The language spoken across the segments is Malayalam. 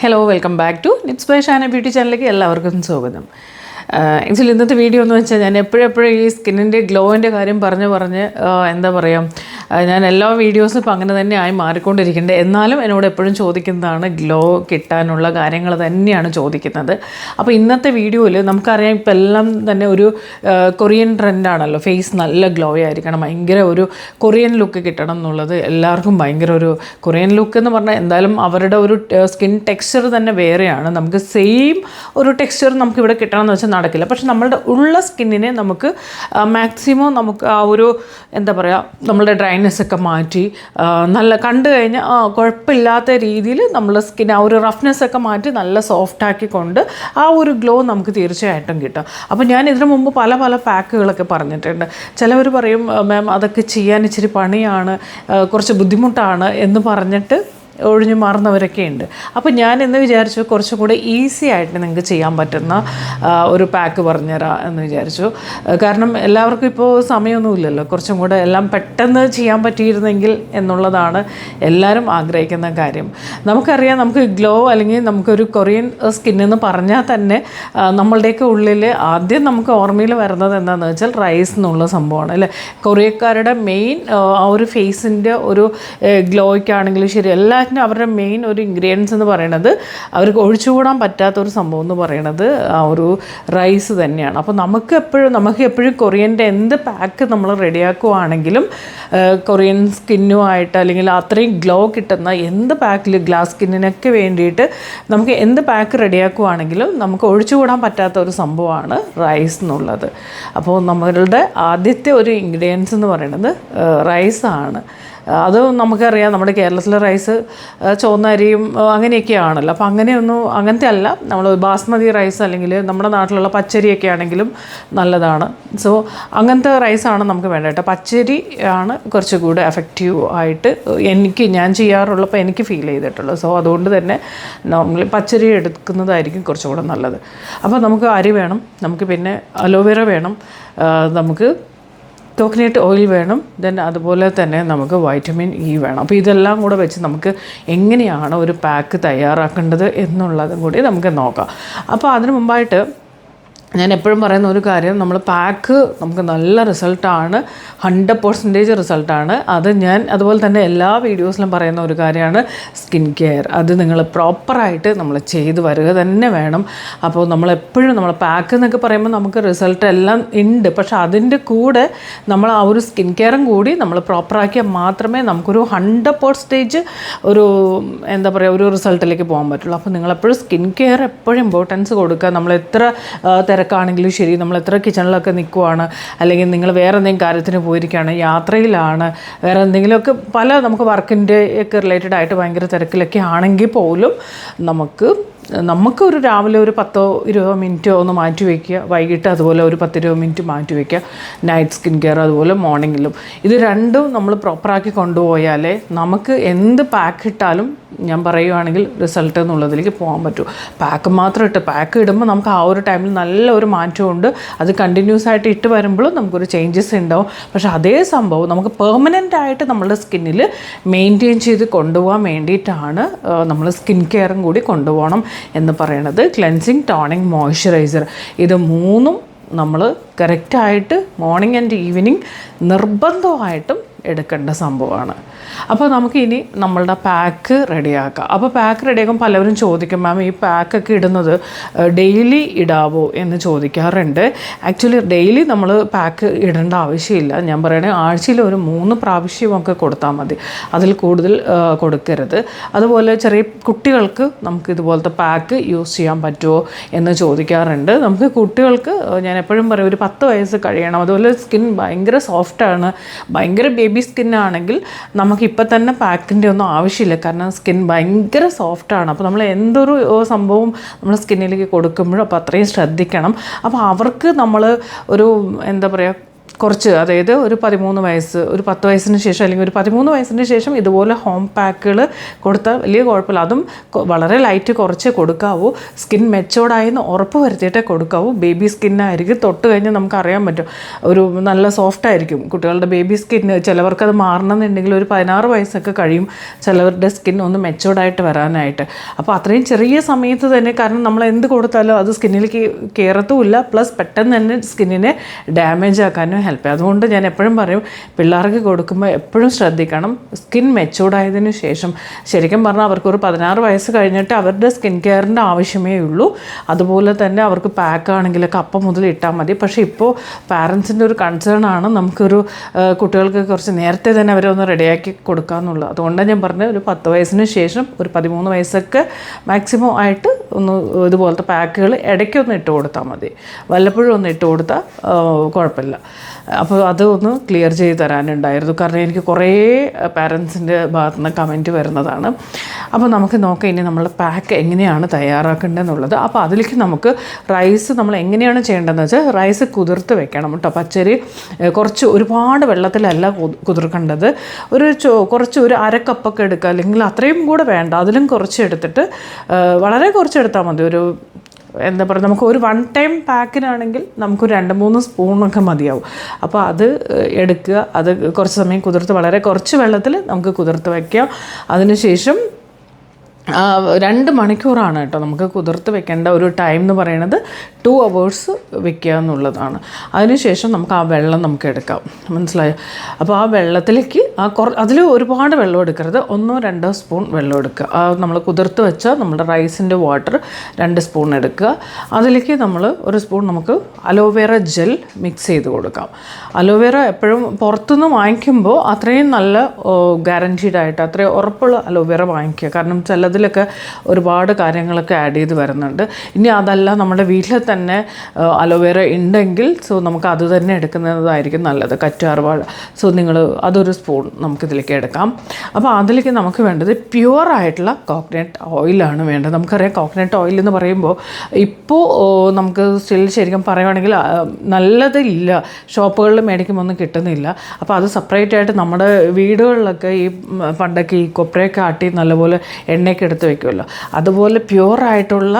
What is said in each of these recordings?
Hello welcome back to Nips by Shana beauty ചാനലിലേക്ക് എല്ലാവർക്കും സ്വാഗതം. ആക്ച്വലി ഇന്നത്തെ വീഡിയോ എന്ന് വെച്ചാൽ ഞാൻ എപ്പോഴെപ്പോഴും ഈ സ്കിന്നിന്റെ ഗ്ലോവിന്റെ കാര്യം പറഞ്ഞ് പറഞ്ഞ് എന്താ പറയുക ഞാൻ എല്ലാ വീഡിയോസും ഇപ്പം അങ്ങനെ തന്നെ ആയി മാറിക്കൊണ്ടിരിക്കുന്നുണ്ട് എന്നാലും എന്നോട് എപ്പോഴും ചോദിക്കുന്നതാണ് ഗ്ലോ കിട്ടാനുള്ള കാര്യങ്ങൾ തന്നെയാണ് ചോദിക്കുന്നത്. അപ്പോൾ ഇന്നത്തെ വീഡിയോയിൽ നമുക്കറിയാം ഇപ്പം എല്ലാം തന്നെ ഒരു കൊറിയൻ ട്രെൻഡാണല്ലോ. ഫേസ് നല്ല ഗ്ലോ ആയിരിക്കണം. ഭയങ്കര ഒരു കൊറിയൻ ലുക്ക് കിട്ടണം എന്നുള്ളത് എല്ലാവർക്കും ഭയങ്കര ഒരു കൊറിയൻ ലുക്ക് എന്ന് പറഞ്ഞാൽ എന്തായാലും അവരുടെ ഒരു സ്കിൻ ടെക്സ്ചർ തന്നെ വേറെയാണ്. നമുക്ക് സെയിം ഒരു ടെക്സ്ചർ നമുക്ക് ഇവിടെ കിട്ടണം എന്ന് വെച്ചാൽ നടക്കില്ല. പക്ഷെ നമ്മളുടെ ഉള്ള സ്കിന്നിനെ നമുക്ക് മാക്സിമം നമുക്ക് ആ ഒരു എന്താ പറയുക നമ്മളുടെ ഡ്രൈനെസ് ഒക്കെ മാറ്റി നല്ല കണ്ടു കഴിഞ്ഞാൽ കുഴപ്പമില്ലാത്ത രീതിയിൽ നമ്മൾ സ്കിൻ ആ ഒരു റഫ്നെസ് ഒക്കെ മാറ്റി നല്ല സോഫ്റ്റ് ആക്കിക്കൊണ്ട് ആ ഒരു ഗ്ലോ നമുക്ക് തീർച്ചയായിട്ടും കിട്ടും. അപ്പോൾ ഞാൻ ഇതിനു മുമ്പ് പല പല പാക്കുകളൊക്കെ പറഞ്ഞിട്ടുണ്ട്. ചിലവർ പറയും മാം അതൊക്കെ ചെയ്യാൻ ഇച്ചിരി പണിയാണ് കുറച്ച് ബുദ്ധിമുട്ടാണ് എന്ന് പറഞ്ഞിട്ട് ഒഴിഞ്ഞു മാറുന്നവരൊക്കെ ഉണ്ട്. അപ്പോൾ ഞാൻ എന്ന് വിചാരിച്ചു കുറച്ചും കൂടെ ഈസി ആയിട്ട് നിങ്ങൾക്ക് ചെയ്യാൻ പറ്റുന്ന ഒരു പാക്ക് പറഞ്ഞുതരാം എന്ന് വിചാരിച്ചു. കാരണം എല്ലാവർക്കും ഇപ്പോൾ സമയമൊന്നുമില്ലല്ലോ കുറച്ചും കൂടെ എല്ലാം പെട്ടെന്ന് ചെയ്യാൻ പറ്റിയിരുന്നെങ്കിൽ എന്നുള്ളതാണ് എല്ലാവരും ആഗ്രഹിക്കുന്ന കാര്യം. നമുക്കറിയാം നമുക്ക് ഗ്ലോ അല്ലെങ്കിൽ നമുക്കൊരു കൊറിയൻ സ്കിൻ എന്ന് പറഞ്ഞാൽ തന്നെ നമ്മളുടെയൊക്കെ ഉള്ളിൽ ആദ്യം നമുക്ക് ഓർമ്മയിൽ വരുന്നത് എന്താണെന്ന് വെച്ചാൽ റൈസ് എന്നുള്ള സംഭവമാണ് അല്ലേ? കൊറിയക്കാരുടെ മെയിൻ ആ ഒരു ഫേസിന്റെ ഒരു ഗ്ലോയ്ക്കാണെങ്കിലും ശരി എല്ലാറ്റിനും അവരുടെ മെയിൻ ഒരു ഇൻഗ്രീഡിയൻസ് എന്ന് പറയുന്നത് അവർക്ക് ഒഴിച്ചുകൂടാൻ പറ്റാത്ത ഒരു സംഭവം എന്ന് പറയുന്നത് ആ ഒരു റൈസ് തന്നെയാണ്. അപ്പോൾ നമുക്ക് എപ്പോഴും നമുക്ക് എപ്പോഴും കൊറിയന്റെ എന്ത് പാക്ക് നമ്മൾ റെഡിയാക്കുവാണെങ്കിലും കൊറിയൻ സ്കിന്നുമായിട്ട് അല്ലെങ്കിൽ അത്രയും ഗ്ലോ കിട്ടുന്ന എന്ത് പാക്കിൽ ഗ്ലാസ് സ്കിന്നിനൊക്കെ വേണ്ടിയിട്ട് നമുക്ക് എന്ത് പാക്ക് റെഡിയാക്കുവാണെങ്കിലും നമുക്ക് ഒഴിച്ചുകൂടാൻ പറ്റാത്ത ഒരു സംഭവമാണ് റൈസ് എന്നുള്ളത്. അപ്പോൾ നമ്മളുടെ ആദ്യത്തെ ഒരു ഇൻഗ്രീഡിയൻസ് എന്ന് പറയുന്നത് റൈസാണ് അത് നമുക്കറിയാം. നമ്മുടെ കേരളത്തിലെ റൈസ് ചുവന്ന അരിയും അങ്ങനെയൊക്കെയാണല്ലോ. അപ്പോൾ അങ്ങനെയൊന്നും അങ്ങനത്തെ അല്ല. നമ്മൾ ബാസ്മതി റൈസ് അല്ലെങ്കിൽ നമ്മുടെ നാട്ടിലുള്ള പച്ചരിയൊക്കെ ആണെങ്കിലും നല്ലതാണ്. സോ അങ്ങനത്തെ റൈസാണ് നമുക്ക് വേണ്ടത് കേട്ടോ. പച്ചരി ആണ് കുറച്ചുകൂടെ എഫക്റ്റീവ് ആയിട്ട് എനിക്ക് ഞാൻ ചെയ്യാറുള്ളപ്പോൾ എനിക്ക് ഫീൽ ചെയ്തിട്ടുള്ളത് സോ അതുകൊണ്ട് തന്നെ നമ്മൾ പച്ചരി എടുക്കുന്നതായിരിക്കും കുറച്ചുകൂടെ നല്ലത്. അപ്പോൾ നമുക്ക് അരി വേണം നമുക്ക് പിന്നെ അലോവേറ വേണം നമുക്ക് കോക്കനട്ട് ഓയിൽ വേണം. ദെൻ അതുപോലെ തന്നെ നമുക്ക് വൈറ്റമിൻ ഇ വേണം. അപ്പോൾ ഇതെല്ലാം കൂടെ വെച്ച് നമുക്ക് എങ്ങനെയാണ് ഒരു പാക്ക് തയ്യാറാക്കേണ്ടത് എന്നുള്ളതും കൂടി നമുക്ക് നോക്കാം. അപ്പോൾ അതിന് മുമ്പായിട്ട് ഞാൻ എപ്പോഴും പറയുന്ന ഒരു കാര്യം നമ്മൾ പാക്ക് നമുക്ക് നല്ല റിസൾട്ടാണ് ഹൺഡ്രഡ് പെർസെന്റേജ് റിസൾട്ടാണ് അത് ഞാൻ അതുപോലെ തന്നെ എല്ലാ വീഡിയോസിലും പറയുന്ന ഒരു കാര്യമാണ് സ്കിൻ കെയർ അത് നിങ്ങൾ പ്രോപ്പറായിട്ട് നമ്മൾ ചെയ്ത് വരിക തന്നെ വേണം. അപ്പോൾ നമ്മൾ എപ്പോഴും നമ്മൾ പാക്ക് എന്നൊക്കെ പറയുമ്പോൾ നമുക്ക് റിസൾട്ട് എല്ലാം ഉണ്ട് പക്ഷേ അതിന്റെ കൂടെ നമ്മൾ ആ ഒരു സ്കിൻ കെയറും കൂടി നമ്മൾ പ്രോപ്പറാക്കിയാൽ മാത്രമേ നമുക്കൊരു ഹൺഡ്രഡ് പെർസെന്റേജ് ഒരു എന്താ പറയുക ഒരു റിസൾട്ടിലേക്ക് പോകാൻ പറ്റുള്ളൂ. അപ്പോൾ നിങ്ങളെപ്പോഴും സ്കിൻ കെയർ എപ്പോഴും ഇമ്പോർട്ടൻസ് കൊടുക്കുക. നമ്മൾ എത്ര തിരക്കാണെങ്കിലും ശരി നമ്മൾ എത്ര കിച്ചണിലൊക്കെ നിൽക്കുവാണ് അല്ലെങ്കിൽ നിങ്ങൾ വേറെ എന്തെങ്കിലും കാര്യത്തിന് പോയിരിക്കുകയാണ് യാത്രയിലാണ് വേറെ എന്തെങ്കിലുമൊക്കെ പല നമുക്ക് വർക്കിന്റെ ഒക്കെ റിലേറ്റഡ് ആയിട്ട് ഭയങ്കര തിരക്കിലൊക്കെ ആണെങ്കിൽ പോലും നമുക്ക് നമുക്ക് ഒരു രാവിലെ ഒരു പത്തോ ഇരുപതോ മിനിറ്റോ ഒന്ന് മാറ്റി വയ്ക്കുക വൈകിട്ട് അതുപോലെ ഒരു പത്തിരുപത് മിനിറ്റ് മാറ്റി വയ്ക്കുക നൈറ്റ് സ്കിൻ കെയർ അതുപോലെ മോർണിംഗിലും ഇത് രണ്ടും നമ്മൾ പ്രോപ്പറാക്കി കൊണ്ടുപോയാലേ നമുക്ക് എന്ത് പാക്ക് ഇട്ടാലും ഞാൻ പറയുവാണെങ്കിൽ റിസൾട്ട് എന്നുള്ളതിലേക്ക് പോകാൻ പറ്റും. പാക്ക് മാത്രം ഇട്ട് പാക്ക് ഇടുമ്പോൾ നമുക്ക് ആ ഒരു ടൈമിൽ നല്ല ഒരു മാറ്റമുണ്ട്. അത് കണ്ടിന്യൂസ് ആയിട്ട് ഇട്ട് വരുമ്പോഴും നമുക്കൊരു ചേഞ്ചസ് ഉണ്ടാവും. പക്ഷേ അതേ സംഭവം നമുക്ക് പെർമനന്റ് ആയിട്ട് നമ്മളുടെ സ്കിന്നിൽ മെയിന്റെയിൻ ചെയ്ത് കൊണ്ടുപോകാൻ വേണ്ടിയിട്ടാണ് നമ്മൾ സ്കിൻ കെയറും കൂടി കൊണ്ടുപോകണം എന്ന് പറയുന്നത് ക്ലെൻസിങ് ടോണിങ് മോയ്സ്ചറൈസർ ഇത് മൂന്നും നമ്മൾ കറക്റ്റായിട്ട് മോർണിംഗ് ആൻഡ് ഈവനിങ് നിർബന്ധമായിട്ടും എടുക്കേണ്ട സംഭവമാണ്. അപ്പോൾ നമുക്ക് ഇനി നമ്മളുടെ പാക്ക് റെഡിയാക്കാം അപ്പോൾ പാക്ക് റെഡിയാക്കുമ്പോൾ പലവരും ചോദിക്കും മാം ഈ പാക്കൊക്കെ ഇടുന്നത് ഡെയിലി ഇടാവോ? എന്ന് ചോദിക്കാറുണ്ട്. ആക്ച്വലി ഡെയിലി നമ്മൾ പാക്ക് ഇടേണ്ട ആവശ്യമില്ല. ഞാൻ പറയണേ ആഴ്ചയിൽ ഒരു മൂന്ന് പ്രാവശ്യം ഒക്കെ കൊടുത്താൽ മതി. അതിൽ കൂടുതൽ കൊടുക്കരുത്. അതുപോലെ ചെറിയ കുട്ടികൾക്ക് നമുക്ക് ഇതുപോലത്തെ പാക്ക് യൂസ് ചെയ്യാൻ പറ്റുമോ എന്ന് ചോദിക്കാറുണ്ട്. നമുക്ക് കുട്ടികൾക്ക് ഞാൻ എപ്പോഴും പറയും ഒരു പത്ത് വയസ്സ് കഴിയണം. അതുപോലെ സ്കിൻ ഭയങ്കര സോഫ്റ്റാണ് ഭയങ്കര ബേബി സ്കിന്നാണെങ്കിൽ നമുക്ക് ഇപ്പം തന്നെ പാക്കിന്റെ ഒന്നും ആവശ്യമില്ല. കാരണം സ്കിൻ ഭയങ്കര സോഫ്റ്റാണ് അപ്പോൾ നമ്മൾ എന്തൊരു സംഭവം നമ്മൾ സ്കിന്നിലേക്ക് കൊടുക്കുമ്പോഴും അപ്പോൾ അത്രയും ശ്രദ്ധിക്കണം. അപ്പോൾ അവർക്ക് നമ്മൾ ഒരു എന്താ പറയുക കുറച്ച് അതായത് ഒരു പതിമൂന്ന് വയസ്സ് ഒരു പത്ത് വയസ്സിന് ശേഷം അല്ലെങ്കിൽ ഒരു പതിമൂന്ന് വയസ്സിന് ശേഷം ഇതുപോലെ ഹോം പാക്കുകൾ കൊടുത്താൽ വലിയ കുഴപ്പമില്ല. അതും വളരെ ലൈറ്റ് കുറച്ചേ കൊടുക്കാവൂ. സ്കിൻ മെച്ചോർഡായി എന്ന് ഉറപ്പ് വരുത്തിയിട്ടേ കൊടുക്കാവൂ. ബേബി സ്കിന്നായിരിക്കും തൊട്ട് കഴിഞ്ഞാൽ നമുക്ക് അറിയാൻ പറ്റും. ഒരു നല്ല സോഫ്റ്റ് ആയിരിക്കും കുട്ടികളുടെ ബേബി സ്കിന്ന് ചിലവർക്കത് മാറണമെന്നുണ്ടെങ്കിൽ ഒരു പതിനാറ് വയസ്സൊക്കെ കഴിയും ചിലവരുടെ സ്കിൻ ഒന്ന് മെച്ചോർഡായിട്ട് വരാനായിട്ട്. അപ്പോൾ അത്രയും ചെറിയ സമയത്ത് തന്നെ കാരണം നമ്മൾ എന്ത് കൊടുത്താലും അത് സ്കിന്നിലേക്ക് കയറത്തുമില്ല പ്ലസ് പെട്ടെന്ന് തന്നെ സ്കിന്നിനെ ഡാമേജ് ആക്കാനും ഹെൽപ്പ് ചെയ്യും. അതുകൊണ്ട് ഞാൻ എപ്പോഴും പറയും പിള്ളേർക്ക് കൊടുക്കുമ്പോൾ എപ്പോഴും ശ്രദ്ധിക്കണം. സ്കിൻ മെച്ചൂർഡായതിനു ശേഷം ശരിക്കും പറഞ്ഞാൽ അവർക്ക് ഒരു പതിനാറ് വയസ്സ് കഴിഞ്ഞിട്ട് അവരുടെ സ്കിൻ കെയറിന്റെ ആവശ്യമേ ഉള്ളൂ. അതുപോലെ തന്നെ അവർക്ക് പാക്ക് ആണെങ്കിലൊക്കെ അപ്പം മുതൽ ഇട്ടാൽ മതി. പക്ഷേ ഇപ്പോൾ പാരൻസിന്റെ ഒരു കൺസേൺ ആണ് നമുക്കൊരു കുട്ടികൾക്ക് കുറച്ച് നേരത്തെ തന്നെ അവരെ ഒന്ന് റെഡിയാക്കി കൊടുക്കാമെന്നുള്ളത് അതുകൊണ്ടാണ് ഞാൻ പറഞ്ഞത് ഒരു പത്ത് വയസ്സിന് ശേഷം ഒരു പതിമൂന്ന് വയസ്സൊക്കെ മാക്സിമം ആയിട്ട് ഒന്ന് ഇതുപോലത്തെ പാക്കുകൾ ഇടയ്ക്കൊന്ന് ഇട്ട് കൊടുത്താൽ മതി. വല്ലപ്പോഴും ഒന്ന് ഇട്ട് കൊടുത്താൽ കുഴപ്പമില്ല. അപ്പോൾ അതൊന്ന് ക്ലിയർ ചെയ്ത് തരാനുണ്ടായിരുന്നു. കാരണം എനിക്ക് കുറേ പാരൻസിന്റെ ഭാഗത്തു നിന്ന് കമന്റ് വരുന്നതാണ്. അപ്പോൾ നമുക്ക് നോക്കാം ഇനി നമ്മൾ പാക്ക് എങ്ങനെയാണ് തയ്യാറാക്കേണ്ടതെന്നുള്ളത്. അപ്പോൾ അതിലേക്ക് നമുക്ക് റൈസ് നമ്മൾ എങ്ങനെയാണ് ചെയ്യേണ്ടതെന്ന് വെച്ചാൽ റൈസ് കുതിർത്ത് വെക്കണം കേട്ടോ. പച്ചരി കുറച്ച് ഒരുപാട് വെള്ളത്തിലല്ല കുതിർക്കേണ്ടത്. ഒരു ചോ കുറച്ച് ഒരു അരക്കപ്പൊക്കെ എടുക്കുക. അല്ലെങ്കിൽ അത്രയും കൂടെ വേണ്ട. അതിലും കുറച്ച് എടുത്തിട്ട് വളരെ കുറച്ച് എടുത്താൽ മതി. ഒരു എന്താ പറയുക നമുക്ക് ഒരു വൺ ടൈം പാക്കിനാണെങ്കിൽ നമുക്ക് രണ്ട് മൂന്ന് സ്പൂണൊക്കെ മതിയാവും. അപ്പോൾ അത് എടുക്കുക. അത് കുറച്ച് സമയം കുതിർത്ത് വളരെ കുറച്ച് വെള്ളത്തിൽ നമുക്ക് കുതിർത്ത് വയ്ക്കാം. അതിനുശേഷം രണ്ട് മണിക്കൂറാണ് കേട്ടോ നമുക്ക് കുതിർത്ത് വെക്കേണ്ട ഒരു ടൈം എന്ന് പറയുന്നത് ടു അവേഴ്സ് വെക്കുക എന്നുള്ളതാണ്. അതിനുശേഷം നമുക്ക് ആ വെള്ളം നമുക്ക് എടുക്കാം. മനസ്സിലായോ? അപ്പോൾ ആ വെള്ളത്തിലേക്ക് ആ കുറ അതിൽ ഒരുപാട് വെള്ളം എടുക്കരുത്. ഒന്നോ രണ്ടോ സ്പൂൺ വെള്ളം എടുക്കുക. ആ നമ്മൾ കുതിർത്ത് വെച്ച നമ്മുടെ റൈസിന്റെ വാട്ടർ രണ്ട് സ്പൂൺ എടുക്കുക. അതിലേക്ക് നമ്മൾ ഒരു സ്പൂൺ നമുക്ക് അലോവേറ ജെൽ മിക്സ് ചെയ്ത് കൊടുക്കാം. അലോവേറ എപ്പോഴും പുറത്തുനിന്ന് വാങ്ങിക്കുമ്പോൾ അത്രയും നല്ല ഗ്യാരന്റീഡ് ആയിട്ട് അത്രയും ഉറപ്പുള്ള അലോവേറ വാങ്ങിക്കുക. കാരണം ചിലതിലൊക്കെ ഒരുപാട് കാര്യങ്ങളൊക്കെ ആഡ് ചെയ്ത് വരുന്നുണ്ട്. ഇനി അതല്ല നമ്മുടെ വീട്ടിൽ തന്നെ അലോവേറ ഉണ്ടെങ്കിൽ സോ നമുക്ക് അത് തന്നെ എടുക്കുന്നതായിരിക്കും നല്ലത് കറ്റാർവാഴ സോ നിങ്ങൾ അതൊരു സ്പൂൺ നമുക്കിതിലേക്ക് എടുക്കാം. അപ്പോൾ അതിലേക്ക് നമുക്ക് വേണ്ടത് പ്യുവർ ആയിട്ടുള്ള കോക്കനട്ട് ഓയിലാണ് വേണ്ടത്. നമുക്കറിയാം കോക്കനട്ട് ഓയിൽ എന്ന് പറയുമ്പോൾ ഇപ്പോൾ നമുക്ക് സ്റ്റിൽ ശരിക്കും പറയുവാണെങ്കിൽ ആ, നല്ലതില്ല. ഷോപ്പുകളിൽ മേടിക്കുമ്പോൾ ഒന്നും കിട്ടുന്നില്ല. അപ്പോൾ അത് സെപ്പറേറ്റ് ആയിട്ട് നമ്മുടെ വീടുകളിലൊക്കെ ഈ പണ്ടൊക്കെ ഈ കൊപ്രയൊക്കെ ആട്ടി നല്ലപോലെ എണ്ണയൊക്കെ എടുത്ത് വെക്കുമല്ലോ. അതുപോലെ പ്യുവറായിട്ടുള്ള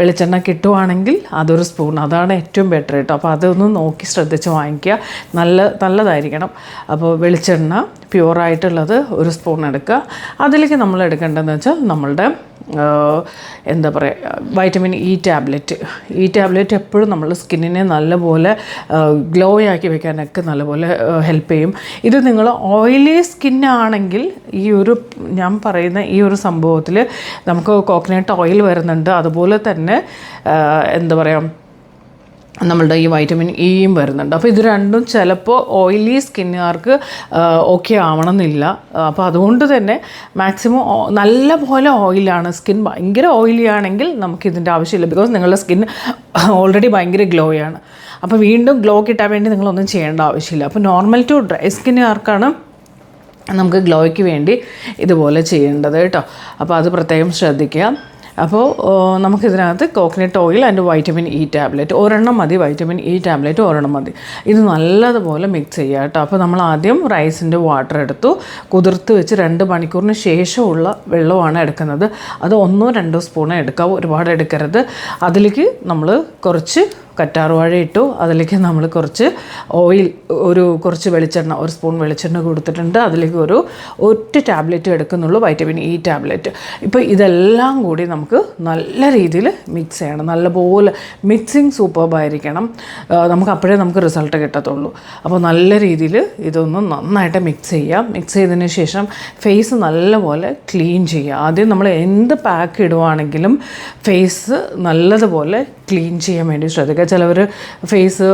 വെളിച്ചെണ്ണ കിട്ടുവാണെങ്കിൽ അതൊരു സ്പൂൺ അതാണ് ഏറ്റവും ബെറ്റർ കേട്ടോ. അപ്പോൾ അതൊന്ന് നോക്കി ശ്രദ്ധിച്ച് വാങ്ങിക്കുക. നല്ല നല്ലതായിരിക്കണം. അപ്പോൾ വെളിച്ചെണ്ണ പ്യുവറായിട്ടുള്ളത് ഒരു സ്പൂൺ എടുക്കുക. അതിലേക്ക് നമ്മൾ എടുക്കേണ്ടതെന്ന് വെച്ചാൽ നമ്മളുടെ എന്താ പറയുക വൈറ്റമിൻ ഇ ടാബ്ലറ്റ് ഈ ടാബ്ലറ്റ് എപ്പോഴും നമ്മൾ സ്കിന്നിനെ നല്ലപോലെ ഗ്ലോ ആക്കി വെക്കാനൊക്കെ നല്ലപോലെ ഹെൽപ്പ് ചെയ്യും. ഇത് നിങ്ങൾ ഓയിലി സ്കിന്നാണെങ്കിൽ ഈ ഒരു ഞാൻ പറയുന്ന ഈ ഒരു സംഭവത്തിൽ നമുക്ക് കോക്കനട്ട് ഓയിൽ വരുന്നുണ്ട്. അതുപോലെ തന്നെ എന്താ പറയുക നമ്മളുടെ ഈ വൈറ്റമിൻ ഇയും വരുന്നുണ്ട്. അപ്പോൾ ഇത് രണ്ടും ചിലപ്പോൾ ഓയിലി സ്കിന്നുകാർക്ക് ഓക്കെ ആവണമെന്നില്ല. അപ്പോൾ അതുകൊണ്ട് തന്നെ മാക്സിമം നല്ല പോലെ ഓയിലാണ് സ്കിൻ ഭയങ്കര ഓയിലി ആണെങ്കിൽ നമുക്ക് ഇതിന്റെ ആവശ്യമില്ല. ബിക്കോസ് നിങ്ങളുടെ സ്കിൻ ഓൾറെഡി ഭയങ്കര ഗ്ലോയാണ് അപ്പോൾ വീണ്ടും ഗ്ലോ കിട്ടാൻ വേണ്ടി നിങ്ങളൊന്നും ചെയ്യേണ്ട ആവശ്യമില്ല. അപ്പോൾ നോർമൽ ടു ഡ്രൈ സ്കിന്നുകാർക്കാണ് നമുക്ക് ഗ്ലോയ്ക്ക് വേണ്ടി ഇതുപോലെ ചെയ്യേണ്ടത് കേട്ടോ. അപ്പോൾ അത് പ്രത്യേകം ശ്രദ്ധിക്കുക. അപ്പോൾ നമുക്കിതിനകത്ത് coconut oil and vitamin E tablet ഒരെണ്ണം മതി വൈറ്റമിൻ ഇ ടാബ്ലറ്റ് ഒരെണ്ണം മതി. ഇത് നല്ലതുപോലെ മിക്സ് ചെയ്യുക കേട്ടോ. അപ്പോൾ നമ്മൾ ആദ്യം റൈസിന്റെ വാട്ടർ എടുത്തു. കുതിർത്ത് വെച്ച് രണ്ട് മണിക്കൂറിന് ശേഷമുള്ള വെള്ളമാണ് എടുക്കുന്നത്. അത് ഒന്നോ രണ്ടോ സ്പൂണോ എടുക്കുക ഒരുപാട് എടുക്കരുത്. അതിലേക്ക് നമ്മൾ കുറച്ച് കറ്റാർവാഴ ഇട്ടു. അതിലേക്ക് നമ്മൾ കുറച്ച് ഓയിൽ ഒരു കുറച്ച് വെളിച്ചെണ്ണ ഒരു സ്പൂൺ വെളിച്ചെണ്ണ കൊടുത്തിട്ടുണ്ട്. അതിലേക്ക് ഒരു ഒറ്റ ടാബ്ലറ്റ് എടുക്കുന്നുള്ളൂ വൈറ്റമിൻ ഇ ടാബ്ലറ്റ്. ഇപ്പോൾ ഇതെല്ലാം കൂടി നമുക്ക് നല്ല രീതിയിൽ മിക്സ് ചെയ്യണം. നല്ലപോലെ മിക്സിങ് സൂപ്പർബായിരിക്കണം നമുക്ക് അപ്പോഴേ നമുക്ക് റിസൾട്ട് കിട്ടത്തുള്ളൂ. അപ്പോൾ നല്ല രീതിയിൽ ഇതൊന്ന് നന്നായിട്ട് മിക്സ് ചെയ്യാം. മിക്സ് ചെയ്തതിന് ശേഷം ഫേസ് നല്ലപോലെ ക്ലീൻ ചെയ്യുക ആദ്യം നമ്മൾ എന്ത് പാക്ക് ഇടുവാണെങ്കിലും ഫേസ് നല്ലതുപോലെ ക്ലീൻ ചെയ്യാൻ വേണ്ടി ശ്രദ്ധിക്കുക. ചിലവർ ഫേസ്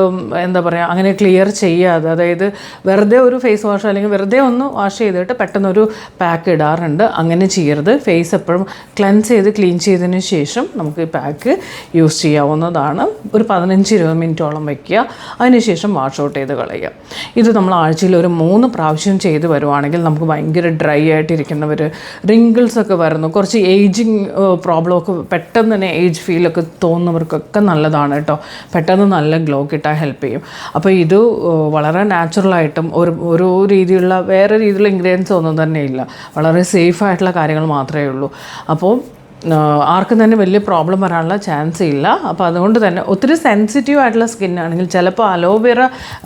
എന്താ പറയുക അങ്ങനെ ക്ലിയർ ചെയ്യാതെ അതായത് വെറുതെ ഒരു ഫേസ് വാഷ് അല്ലെങ്കിൽ വെറുതെ ഒന്ന് വാഷ് ചെയ്തിട്ട് പെട്ടെന്നൊരു പാക്ക് ഇടാറുണ്ട്. അങ്ങനെ ചെയ്യരുത്. ഫേസ് എപ്പോഴും ക്ലെൻസ് ചെയ്ത് ക്ലീൻ ചെയ്തതിന് ശേഷം നമുക്ക് ഈ പാക്ക് യൂസ് ചെയ്യാവുന്നതാണ്. ഒരു പതിനഞ്ച് ഇരുപത് മിനിറ്റോളം വയ്ക്കുക അതിനുശേഷം വാഷ് ഔട്ട് ചെയ്ത് കളയുക. ഇത് നമ്മൾ ആഴ്ചയിൽ ഒരു മൂന്ന് പ്രാവശ്യം ചെയ്ത് വരുവാണെങ്കിൽ നമുക്ക് ഭയങ്കര ഡ്രൈ ആയിട്ടിരിക്കുന്നവർ റിങ്കിൾസ് ഒക്കെ വരുന്നു. കുറച്ച് ഏജിങ് പ്രോബ്ലം ഒക്കെ പെട്ടെന്ന് തന്നെ ഏജ് ഫീലൊക്കെ തോന്നുന്നവർക്കൊക്കെ ഒക്കെ നല്ലതാണ് കേട്ടോ. പെട്ടെന്ന് നല്ല ഗ്ലോ കിട്ടാൻ ഹെൽപ്പ് ചെയ്യും. അപ്പോൾ ഇത് വളരെ നാച്ചുറലായിട്ടും ഒരു ഒരു രീതിയിലുള്ള വേറെ രീതിയിലുള്ള ഇൻഗ്രീഡിയൻസ് ഒന്നും തന്നെ ഇല്ല. വളരെ സേഫ് ആയിട്ടുള്ള കാര്യങ്ങൾ മാത്രമേ ഉള്ളൂ. അപ്പോൾ ആർക്കും തന്നെ വലിയ പ്രോബ്ലം വരാനുള്ള ചാൻസ് ഇല്ല. അപ്പോൾ അതുകൊണ്ട് തന്നെ ഒത്തിരി സെൻസിറ്റീവ് ആയിട്ടുള്ള സ്കിൻ ആണെങ്കിൽ ചിലപ്പോൾ അലോവേറ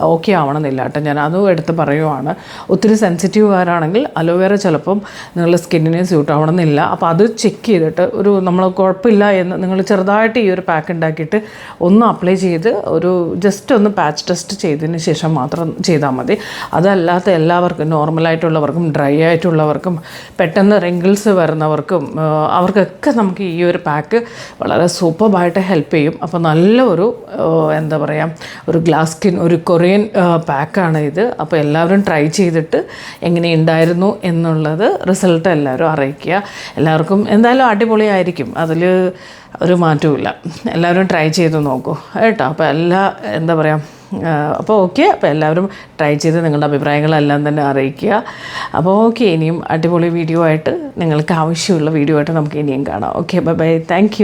ഓക്കെ ആവണമെന്നില്ല കേട്ടോ. ഞാൻ അതും എടുത്ത് പറയുവാണ്. ഒത്തിരി സെൻസിറ്റീവ് ആരാണെങ്കിൽ അലോവേറ ചിലപ്പം നിങ്ങളുടെ സ്കിന്നിനെ സ്യൂട്ട് ആവണമെന്നില്ല. അപ്പോൾ അത് ചെക്ക് ചെയ്തിട്ട് ഒരു നമ്മൾ കുഴപ്പമില്ല എന്ന് നിങ്ങൾ ചെറുതായിട്ട് ഈ ഒരു പാക്ക് ഉണ്ടാക്കിയിട്ട് ഒന്ന് അപ്ലൈ ചെയ്ത് ഒരു ജസ്റ്റ് ഒന്ന് പാച്ച് ടെസ്റ്റ് ചെയ്തതിന് ശേഷം മാത്രം ചെയ്താൽ മതി. അതല്ലാത്ത എല്ലാവർക്കും നോർമലായിട്ടുള്ളവർക്കും ഡ്രൈ ആയിട്ടുള്ളവർക്കും പെട്ടെന്ന് റിങ്കിൾസ് വരുന്നവർക്കും ആ, അവർക്കൊക്കെ നമുക്ക് ഈ ഒരു പാക്ക് വളരെ സൂപ്പർബായിട്ട് ഹെൽപ്പ് ചെയ്യും. അപ്പോൾ നല്ല ഒരു എന്താ പറയുക ഒരു ഗ്ലാസ് സ്കിൻ ഒരു കൊറിയൻ പാക്കാണ് ഇത്. അപ്പോൾ എല്ലാവരും ട്രൈ ചെയ്തിട്ട് എങ്ങനെ എങ്ങനെയുണ്ടായിരുന്നു എന്നുള്ളത് റിസൾട്ട് എല്ലാവരും അറിയിക്കുക. എല്ലാവർക്കും എന്തായാലും അടിപൊളിയായിരിക്കും. അതിൽ ഒരു മാറ്റവുമില്ല. എല്ലാവരും ട്രൈ ചെയ്ത് നോക്കൂ. കേട്ടോ? അപ്പോൾ എല്ലാ എന്താ പറയുക അപ്പോൾ ഓക്കെ അപ്പോൾ എല്ലാവരും ട്രൈ ചെയ്ത് നിങ്ങളുടെ അഭിപ്രായങ്ങളെല്ലാം തന്നെ അറിയിക്കുക. അപ്പോൾ ഓക്കെ ഇനിയും അടിപൊളി വീഡിയോ ആയിട്ട് നിങ്ങൾക്ക് ആവശ്യമുള്ള വീഡിയോ ആയിട്ട് നമുക്ക് ഇനിയും കാണാം. Okay bye bye thank